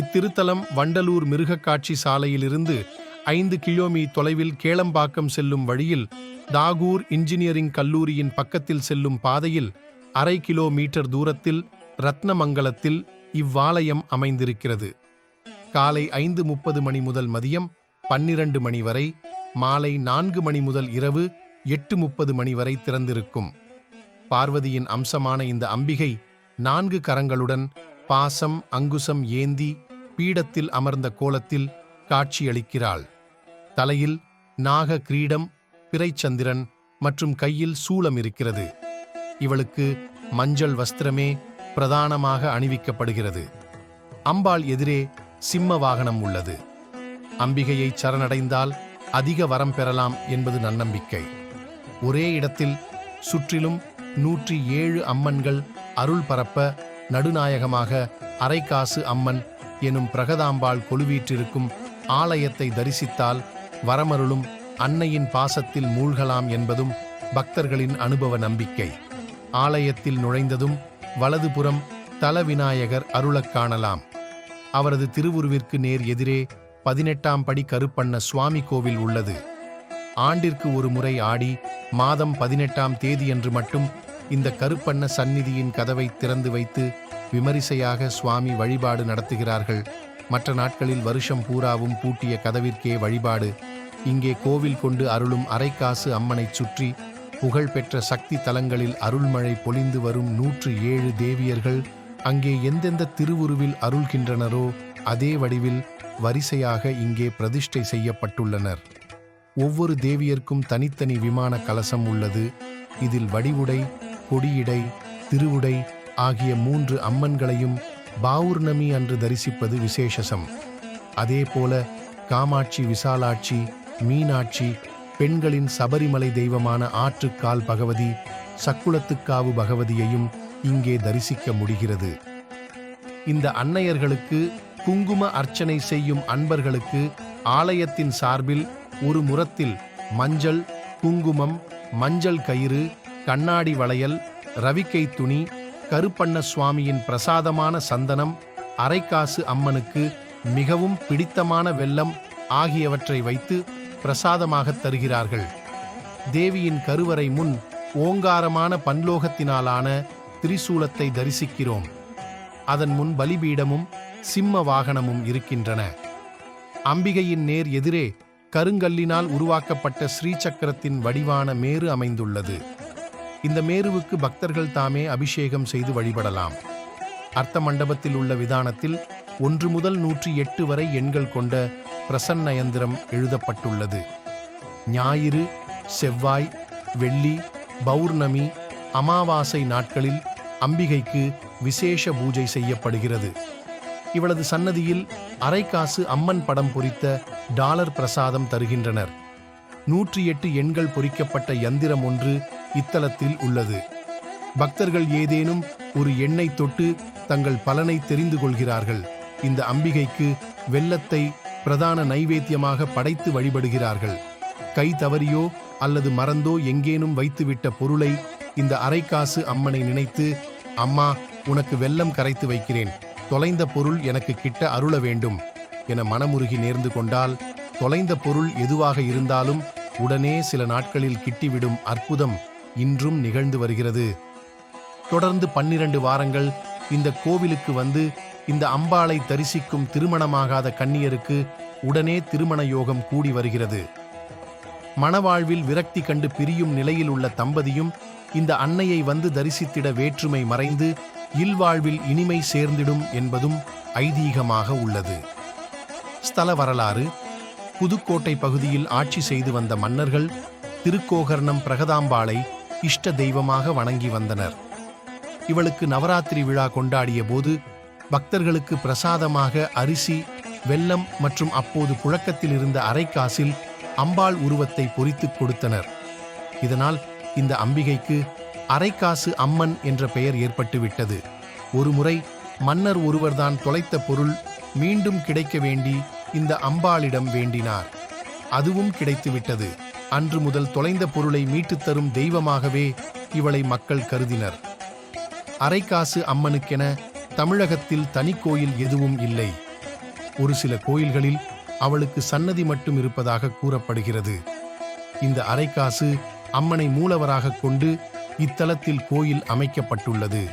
இத்திருத்தலம் வண்டலூர் மிருகக்காட்சி சாலையிலிருந்து ஐந்து கிலோமீ தொலைவில் கேளம்பாக்கம் செல்லும் வழியில் தாகூர் இன்ஜினியரிங் கல்லூரியின் பக்கத்தில் செல்லும் பாதையில் அரை கிலோமீட்டர் தூரத்தில் ரத்னமங்கலத்தில் இவ்வாலயம் அமைந்திருக்கிறது. காலை ஐந்து முப்பது மணி முதல் மதியம் பன்னிரண்டு மணி வரை மாலை நான்கு மணி முதல் இரவு எட்டு முப்பது மணி வரை திறந்திருக்கும். பார்வதியின் அம்சமான இந்த அம்பிகை நான்கு கரங்களுடன் பாசம் அங்குசம் ஏந்தி பீடத்தில் அமர்ந்த கோலத்தில் காட்சியளிக்கிறாள். தலையில் நாக கிரீடம் பிறைச்சந்திரன் மற்றும் கையில் சூலம் இருக்கிறது. இவளுக்கு மஞ்சள் வஸ்திரமே பிரதானமாக அணிவிக்கப்படுகிறது. அம்பாள் எதிரே சிம்ம வாகனம் உள்ளது. அம்பிகையை சரணடைந்தால் அதிக வரம் பெறலாம் என்பது நன்னம்பிக்கை. ஒரே இடத்தில் சுற்றிலும் நூற்றி ஏழு அம்மன்கள் அருள் பரப்ப நடுநாயகமாக அரைக்காசு அம்மன் எனும் பிரகதாம்பாள் கொலுவீற்றிருக்கும் ஆலயத்தை தரிசித்தால் வரமருளும் அன்னையின் பாசத்தில் மூழ்கலாம் என்பதும் பக்தர்களின் அனுபவ நம்பிக்கை. ஆலயத்தில் நுழைந்ததும் வலதுபுறம் தல விநாயகர் அருளக் காணலாம். அவரது திருவுருவிற்கு நேர் எதிரே பதினெட்டாம் படி கருப்பண்ண சுவாமி கோவில் உள்ளது. ஆண்டிற்கு ஒரு முறை ஆடி மாதம் பதினெட்டாம் தேதியன்று மட்டும் இந்த கருப்பண்ண சந்நிதியின் கதவை திறந்து வைத்து விமரிசையாக சுவாமி வழிபாடு நடத்துகிறார்கள். மற்ற நாட்களில் வருஷம் பூராவும் பூட்டிய கதவிற்கே வழிபாடு. இங்கே கோவில் கொண்டு அருளும் அரைக்காசு அம்மனைச் சுற்றி புகழ்பெற்ற சக்தி தலங்களில் அருள்மழை பொழிந்து வரும் நூற்று ஏழு தேவியர்கள் அங்கே எந்தெந்த திருவுருவில் அருள்கின்றனரோ அதே வடிவில் வரிசையாக இங்கே பிரதிஷ்டை செய்யப்பட்டுள்ளனர். ஒவ்வொரு தேவியர்க்கும் தனித்தனி விமான கலசம் உள்ளது. இதில் வடிவுடை கொடியிடை திருவுடை ஆகிய மூன்று அம்மன்களையும் பௌர்ணமி அன்று தரிசிப்பது விசேஷசம். அதேபோல காமாட்சி விசாலாட்சி மீனாட்சி பெண்களின் சபரிமலை தெய்வமான ஆற்றுக்கால் பகவதி சக்குளத்துக்காவு பகவதியையும் இங்கே தரிசிக்க முடிகிறது. இந்த அன்னையர்களுக்கு குங்கும அர்ச்சனை செய்யும் அன்பர்களுக்கு ஆலயத்தின் சார்பில் ஒரு முறத்தில் மஞ்சள் குங்குமம் மஞ்சள் கயிறு கண்ணாடி வளையல் ரவிக்கை துணி கருப்பண்ண சுவாமியின் பிரசாதமான சந்தனம் அரைக்காசு அம்மனுக்கு மிகவும் பிடித்தமான வெள்ளம் ஆகியவற்றை வைத்து பிரசாதமாகத் தருகிறார்கள். தேவியின் கருவறை முன் ஓங்காரமான பன்லோகத்தினாலான திரிசூலத்தை தரிசிக்கிறோம். அதன் முன் பலிபீடமும் சிம்ம வாகனமும் இருக்கின்றன. அம்பிகையின் நேர் எதிரே கருங்கல்லினால் உருவாக்கப்பட்ட ஸ்ரீசக்கரத்தின் வடிவான மேரு அமைந்துள்ளது. இந்த மேருவுக்கு பக்தர்கள் தாமே அபிஷேகம் செய்து வழிபடலாம். அர்த்த மண்டபத்தில் உள்ள விதானத்தில் ஒன்று முதல் நூற்றி எட்டு வரை எண்கள் கொண்ட பிரசன்ன யந்திரம் எழுதப்பட்டுள்ளது. ஞாயிறு செவ்வாய் வெள்ளி பௌர்ணமி அமாவாசை நாட்களில் அம்பிகைக்கு விசேஷ பூஜை செய்யப்படுகிறது. இவளது சன்னதியில் அரைக்காசு அம்மன் படம் பொறித்த டாலர் பிரசாதம் தருகின்றனர். நூற்றி எட்டு எண்கள் பொறிக்கப்பட்ட யந்திரம் ஒன்று இத்தலத்தில் உள்ளது. பக்தர்கள் ஏதேனும் ஒரு எண்ணை தொட்டு தங்கள் பலனை தெரிந்து கொள்கிறார்கள். இந்த அம்பிகைக்கு வெள்ளத்தை பிரதான நைவேத்தியமாக படைத்து வழிபடுகிறார்கள். கை தவறியோ அல்லது மறந்தோ எங்கேனும் வைத்துவிட்ட பொருளை இந்த அரைக்காசு அம்மனை நினைத்து அம்மா உனக்கு வெள்ளம் கரைத்து வைக்கிறேன். தொலைந்த பொருள் எனக்கு கிட்ட அருள வேண்டும் என மனமுருகி நேர்ந்து கொண்டால் தொலைந்த பொருள் எதுவாக இருந்தாலும் உடனே சில நாட்களில் கிட்டிவிடும் அற்புதம் இன்றும் நிகழ்ந்து வருகிறது. தொடர்ந்து பன்னிரண்டு வாரங்கள் இந்த கோவிலுக்கு வந்து இந்த அம்பாளை தரிசிக்கும் திருமணமாகாத கன்னியருக்கு உடனே திருமண யோகம் கூடி வருகிறது. மணவாழ்வில் விரக்தி கண்டு பிரியும் நிலையில் உள்ள தம்பதியும் இந்த அன்னையை வந்து தரிசித்திட வேற்றுமை மறைந்து இல்வாழ்வில் இனிமை சேர்ந்திடும் என்பதும் ஐதீகமாக உள்ளது. ஸ்தல வரலாறு. புதுக்கோட்டை பகுதியில் ஆட்சி செய்து வந்த மன்னர்கள் திருக்கோகர்ணம் பிரகதாம்பாளை இஷ்ட தெய்வமாக வணங்கி வந்தனர். இவளுக்கு நவராத்திரி விழா கொண்டாடிய போது பக்தர்களுக்கு பிரசாதமாக அரிசி வெல்லம் மற்றும் அப்போது புழக்கத்தில் இருந்த அரைக்காசில் அம்பாள் உருவத்தை பொறித்துக் கொடுத்தனர். இதனால் இந்த அம்பிகைக்கு அரைக்காசு அம்மன் என்ற பெயர் ஏற்பட்டுவிட்டது. ஒருமுறை மன்னர் ஒருவர்தான் தொலைத்த பொருள் மீண்டும் கிடைக்க வேண்டி இந்த அம்பாளிடம் வேண்டினார். அதுவும் கிடைத்துவிட்டது. அன்று முதல் தொலைந்த பொருளை மீட்டுத் தரும் தெய்வமாகவே இவளை மக்கள் கருதினர். அரைக்காசு அம்மனுக்கென தமிழகத்தில் தனி கோயில் எதுவும் இல்லை. ஒரு சில கோயில்களில் அவளுக்கு சன்னதி மட்டும் இருப்பதாக கூறப்படுகிறது. இந்த அரைக்காசு அம்மனை மூலவராக கொண்டு இத்தலத்தில் கோயில் அமைக்கப்பட்டுள்ளது.